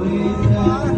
Yeah.